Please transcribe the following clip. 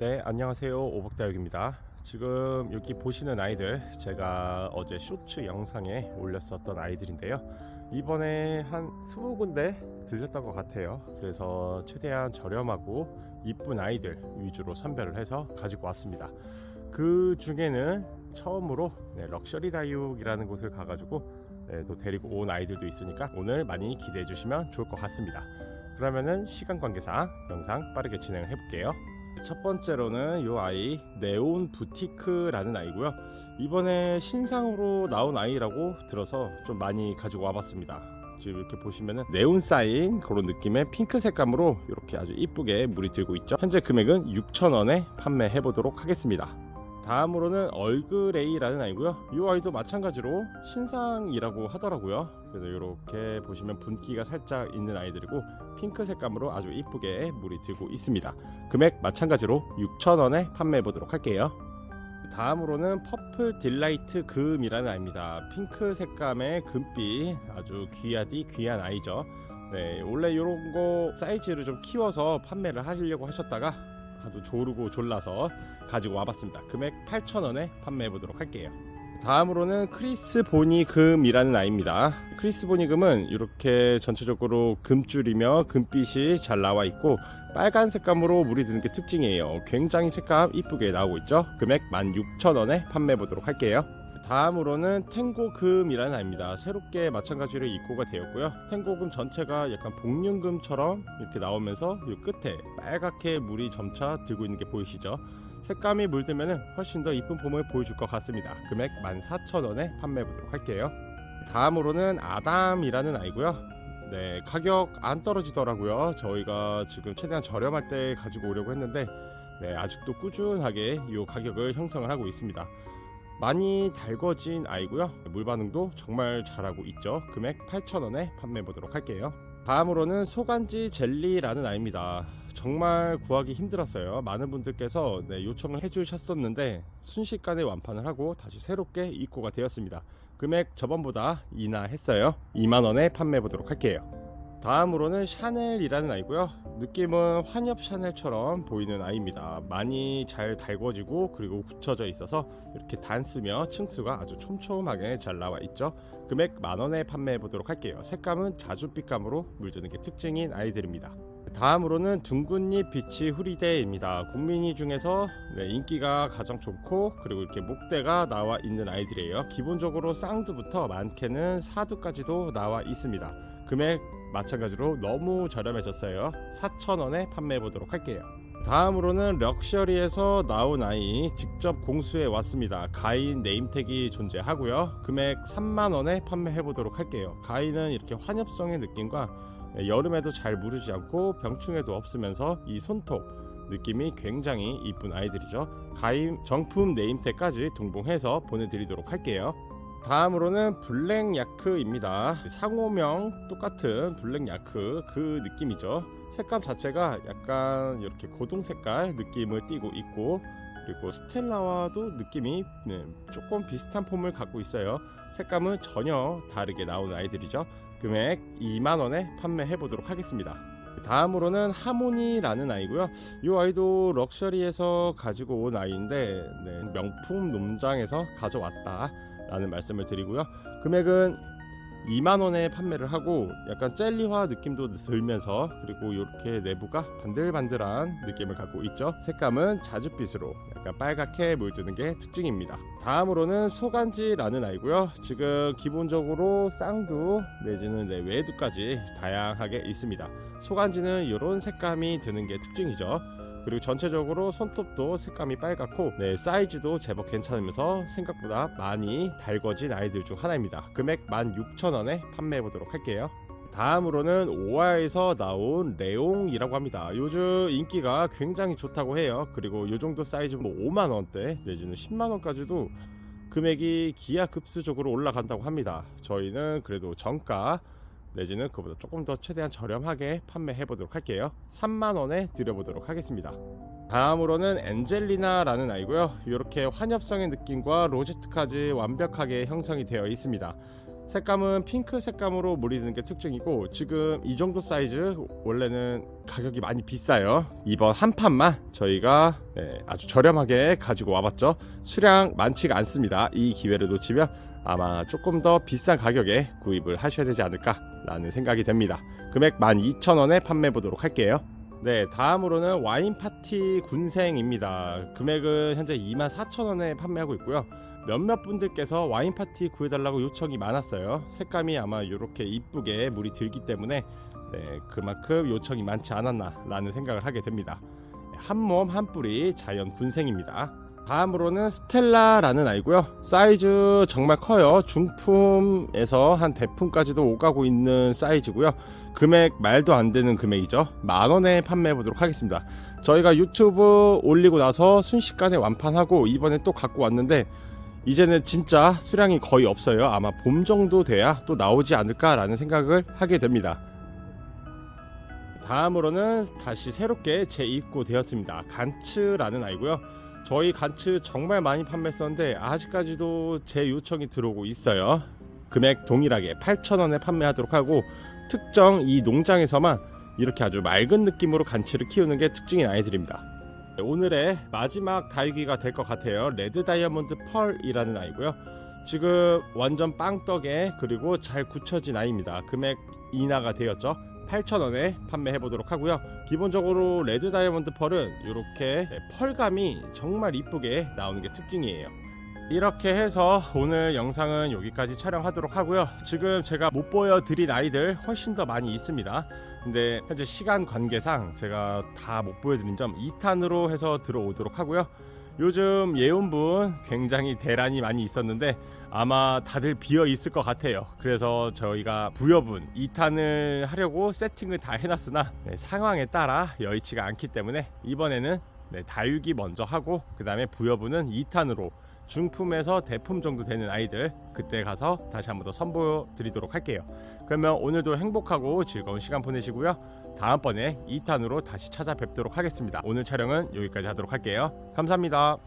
네, 안녕하세요. 오복다육입니다. 지금 여기 보시는 아이들 제가 어제 쇼츠 영상에 올렸었던 아이들인데요. 이번에 한 20군데 들렸던 것 같아요. 그래서 최대한 저렴하고 이쁜 아이들 위주로 선별을 해서 가지고 왔습니다. 그 중에는 처음으로 네, 럭셔리 다육이라는 곳을 가가지고 네, 또 데리고 온 아이들도 있으니까 오늘 많이 기대해 주시면 좋을 것 같습니다. 그러면은 시간 관계상 영상 빠르게 진행을 해볼게요. 첫 번째로는 이 아이 네온 부티크라는 아이고요. 이번에 신상으로 나온 아이라고 들어서 좀 많이 가지고 와봤습니다. 지금 이렇게 보시면은 네온 사인 그런 느낌의 핑크 색감으로 이렇게 아주 이쁘게 물이 들고 있죠. 현재 금액은 6,000원에 판매해 보도록 하겠습니다. 다음으로는 얼그레이라는 아이고요. 이 아이도 마찬가지로 신상이라고 하더라고요. 그래서 이렇게 보시면 분기가 살짝 있는 아이들이고 핑크 색감으로 아주 이쁘게 물이 들고 있습니다. 금액 마찬가지로 6,000원에 판매해 보도록 할게요. 다음으로는 퍼플 딜라이트 금이라는 아이입니다. 핑크 색감의 금빛 아주 귀하디 귀한 아이죠. 네, 원래 이런 거 사이즈를 좀 키워서 판매를 하시려고 하셨다가 아주 조르고 졸라서 가지고 와봤습니다. 금액 8,000원에 판매해 보도록 할게요. 다음으로는 크리스 보니금이라는 아이입니다. 크리스 보니금은 이렇게 전체적으로 금줄이며 금빛이 잘 나와 있고 빨간 색감으로 물이 드는 게 특징이에요. 굉장히 색감 이쁘게 나오고 있죠. 금액 16,000원에 판매해 보도록 할게요. 다음으로는 탱고금이라는 아이입니다. 새롭게 마찬가지로 입고가 되었고요. 탱고금 전체가 약간 복륜금처럼 이렇게 나오면서 이 끝에 빨갛게 물이 점차 들고 있는 게 보이시죠? 색감이 물들면 훨씬 더 이쁜 폼을 보여줄 것 같습니다. 금액 14,000원에 판매해 보도록 할게요. 다음으로는 아담이라는 아이고요. 네, 가격 안 떨어지더라고요. 저희가 지금 최대한 저렴할 때 가지고 오려고 했는데 네, 아직도 꾸준하게 이 가격을 형성을 하고 있습니다. 많이 달궈진 아이고요. 물 반응도 정말 잘하고 있죠. 금액 8,000원에 판매해 보도록 할게요. 다음으로는 소간지 젤리라는 아이입니다. 정말 구하기 힘들었어요. 많은 분들께서 네, 요청을 해주셨었는데 순식간에 완판을 하고 다시 새롭게 입고가 되었습니다. 금액 저번보다 인하했어요. 2만 원에 판매해 보도록 할게요. 다음으로는 샤넬이라는 아이고요. 느낌은 환엽 샤넬처럼 보이는 아이입니다. 많이 잘 달궈지고 그리고 굳혀져 있어서 이렇게 단수며 층수가 아주 촘촘하게 잘 나와 있죠. 금액 만 원에 판매해 보도록 할게요. 색감은 자주빛감으로 물드는 게 특징인 아이들입니다. 다음으로는 둥근잎 비치 후리데입니다. 국민이 중에서 네, 인기가 가장 좋고 그리고 이렇게 목대가 나와 있는 아이들이에요. 기본적으로 쌍두부터 많게는 사두까지도 나와 있습니다. 금액 마찬가지로 너무 저렴해졌어요. 4,000원에 판매해 보도록 할게요. 다음으로는 럭셔리에서 나온 아이 직접 공수해 왔습니다. 가인 네임택이 존재하고요. 금액 3만 원에 판매해 보도록 할게요. 가인은 이렇게 환엽성의 느낌과 여름에도 잘 무르지 않고 병충해도 없으면서 이 손톱 느낌이 굉장히 이쁜 아이들이죠. 가인 정품 네임택까지 동봉해서 보내드리도록 할게요. 다음으로는 블랙 야크입니다. 상호명 똑같은 블랙 야크 그 느낌이죠. 색감 자체가 약간 이렇게 고동 색깔 느낌을 띠고 있고 그리고 스텔라와도 느낌이 네, 조금 비슷한 폼을 갖고 있어요. 색감은 전혀 다르게 나오는 아이들이죠. 금액 2만 원에 판매해 보도록 하겠습니다. 다음으로는 하모니라는 아이고요. 이 아이도 럭셔리에서 가지고 온 아이인데 네, 명품 농장에서 가져왔다. 라는 말씀을 드리고요. 금액은 2만 원에 판매를 하고 약간 젤리화 느낌도 들면서 그리고 이렇게 내부가 반들반들한 느낌을 갖고 있죠. 색감은 자줏빛으로 약간 빨갛게 물드는 게 특징입니다. 다음으로는 소간지라는 아이고요. 지금 기본적으로 쌍두 내지는 네, 외두까지 다양하게 있습니다. 소간지는 이런 색감이 드는 게 특징이죠. 그리고 전체적으로 손톱도 색감이 빨갛고 네, 사이즈도 제법 괜찮으면서 생각보다 많이 달궈진 아이들 중 하나입니다. 금액 16,000원에 판매해 보도록 할게요. 다음으로는 오아에서 나온 레옹이라고 합니다. 요즘 인기가 굉장히 좋다고 해요. 그리고 이 정도 사이즈 뭐 5만 원대 내지는 10만 원까지도 금액이 기하급수적으로 올라간다고 합니다. 저희는 그래도 정가 내지는 그보다 조금 더 최대한 저렴하게 판매해 보도록 할게요. 3만 원에 드려보도록 하겠습니다. 다음으로는 엔젤리나라는 아이고요. 이렇게 환엽성의 느낌과 로제트까지 완벽하게 형성이 되어 있습니다. 색감은 핑크 색감으로 물이 드는 게 특징이고 지금 이 정도 사이즈 원래는 가격이 많이 비싸요. 이번 한 판만 저희가 네, 아주 저렴하게 가지고 와봤죠. 수량 많지가 않습니다. 이 기회를 놓치면 아마 조금 더 비싼 가격에 구입을 하셔야 되지 않을까 라는 생각이 됩니다. 금액 12,000원에 판매해 보도록 할게요. 네, 다음으로는 와인 파티 군생입니다. 금액은 현재 24,000원에 판매하고 있고요. 몇몇 분들께서 와인 파티 구해달라고 요청이 많았어요. 색감이 아마 이렇게 이쁘게 물이 들기 때문에 네, 그만큼 요청이 많지 않았나라는 생각을 하게 됩니다. 한 몸 한 뿌리 자연 군생입니다. 다음으로는 스텔라라는 아이고요. 사이즈 정말 커요. 중품에서 한 대품까지도 오가고 있는 사이즈고요. 금액 말도 안 되는 금액이죠. 만 원에 판매해 보도록 하겠습니다. 저희가 유튜브 올리고 나서 순식간에 완판하고 이번에 또 갖고 왔는데 이제는 진짜 수량이 거의 없어요. 아마 봄 정도 돼야 또 나오지 않을까라는 생각을 하게 됩니다. 다음으로는 다시 새롭게 재입고 되었습니다. 간츠라는 아이고요. 저희 간츠 정말 많이 판매했었는데 아직까지도 제 요청이 들어오고 있어요. 금액 동일하게 8,000원에 판매하도록 하고 특정 이 농장에서만 이렇게 아주 맑은 느낌으로 간츠를 키우는 게 특징인 아이들입니다. 오늘의 마지막 다육이가 될 것 같아요. 레드 다이아몬드 펄이라는 아이고요. 지금 완전 빵떡에 그리고 잘 굳혀진 아이입니다. 금액 인하가 되었죠. 8,000원에 판매해 보도록 하고요. 기본적으로 레드 다이아몬드 펄은 이렇게 펄감이 정말 이쁘게 나오는 게 특징이에요. 이렇게 해서 오늘 영상은 여기까지 촬영하도록 하고요. 지금 제가 못 보여드린 아이들 훨씬 더 많이 있습니다. 근데 현재 시간 관계상 제가 다 못 보여드린 점 2탄으로 해서 들어오도록 하고요. 요즘 예온분 굉장히 대란이 많이 있었는데 아마 다들 비어 있을 것 같아요. 그래서 저희가 부여분 2탄을 하려고 세팅을 다 해놨으나 네, 상황에 따라 여의치가 않기 때문에 이번에는 네, 다육이 먼저 하고 그 다음에 부여분은 2탄으로 중품에서 대품 정도 되는 아이들 그때 가서 다시 한 번 더 선보여 드리도록 할게요. 그러면 오늘도 행복하고 즐거운 시간 보내시고요. 다음번에 2탄으로 다시 찾아뵙도록 하겠습니다. 오늘 촬영은 여기까지 하도록 할게요. 감사합니다.